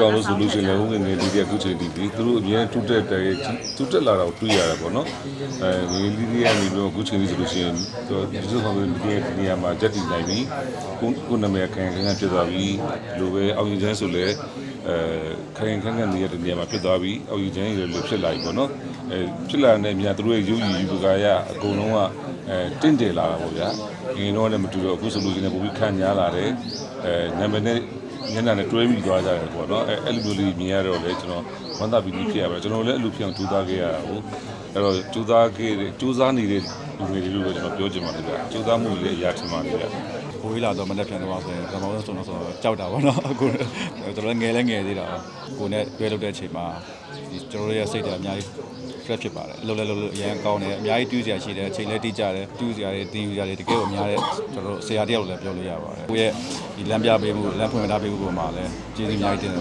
ကောင်းလို့ဆိုလို့ရှိရင်လည်းဟိုငယ်ငယ်လေးတွေကအခုချိန်ဒီဒီသူတို့အမြဲတူတက်တယ်တူတက်လာတော့တွေ့ရတာပေါ့နော်အဲငယ်လေးလေးကနေပြီးတော့အခုချိန်လေးဆိုလို့ရှိရင်သူဒီလိုကောင်လေးဒီနေရာမှာဂျက်တီနိုင်ပြီကိုကိုနာမည်ခံခံဖြစ်သွားပြီလိုပဲအောင်ရင်ချမ်းဆိုလည်းအဲခံခံခံနေတဲ့နေရာမှာဖြစ်သွားပြီအောင်ရင်ချမ်းရလို့ဖြစ်လာပြီပေါ့နော်အဲဖြစ်လာတဲ့မြတ်သူတို့ရဲ့ရုပ်ရည်ယူပကာရအကုန်လုံးကအဲတင့်တယ်လာတာပေါ့ဗျာငယ်တော့လည်းမတူတော့အခုဆိုလို့ရှိရင်ပုံပြီးခံညားလာတယ်အဲနာမည်နဲ့ ညနေနဲ့တွဲပြီးသွားကြတယ်ပေါ့နော်အဲအဲ့လိုမျိုးလေးမြင်ရတော့လေကျွန်တော်ဝမ်းသာပြီးဖြစ်ရပါကျွန်တော်လည်းအဲ့လိုဖြစ်အောင်ကြိုးစားခဲ့ရတာဟုတ်အဲ့တော့ကြိုးစားခဲ့တဲ့ကြိုးစားနေတဲ့လူငယ်တွေလို့ပဲကျွန်တော်ပြောချင်ပါတယ်ဗျကြိုးစားမှုလေးအရာထင်ပါတယ်ဗျ ကိုကြီးလာတော့မနေ့ပြန်တော့ဆိုရင်ကျွန်တော်တို့ဆိုတော့ဆိုတော့ကြောက်တာပေါ့နော်အခုကျွန်တော်ငယ်လဲငယ်သေးတာကိုနဲ့တွဲလုပ်တဲ့အချိန်မှာဒီကျွန်တော်တို့ရဲ့စိတ်တွေအများကြီး fresh ဖြစ်ပါတယ်လှုပ်လဲလှုပ်လို့အရင်ကောင်းတယ်အများကြီးတူးစရာရှိတယ်အချိန်လဲတိကျတယ်တူးစရာတွေတင်ယူစရာတွေတကယ်ကိုအများတဲ့ကျွန်တော်တို့ဆရာတယောက်လည်းပြောလို့ရပါတယ်ကိုရဲ့ဒီလမ်းပြပေးမှုလမ်းဖွင့်ထားပေးမှုပုံမှာလည်းကျေးဇူးအများကြီးတင်တယ်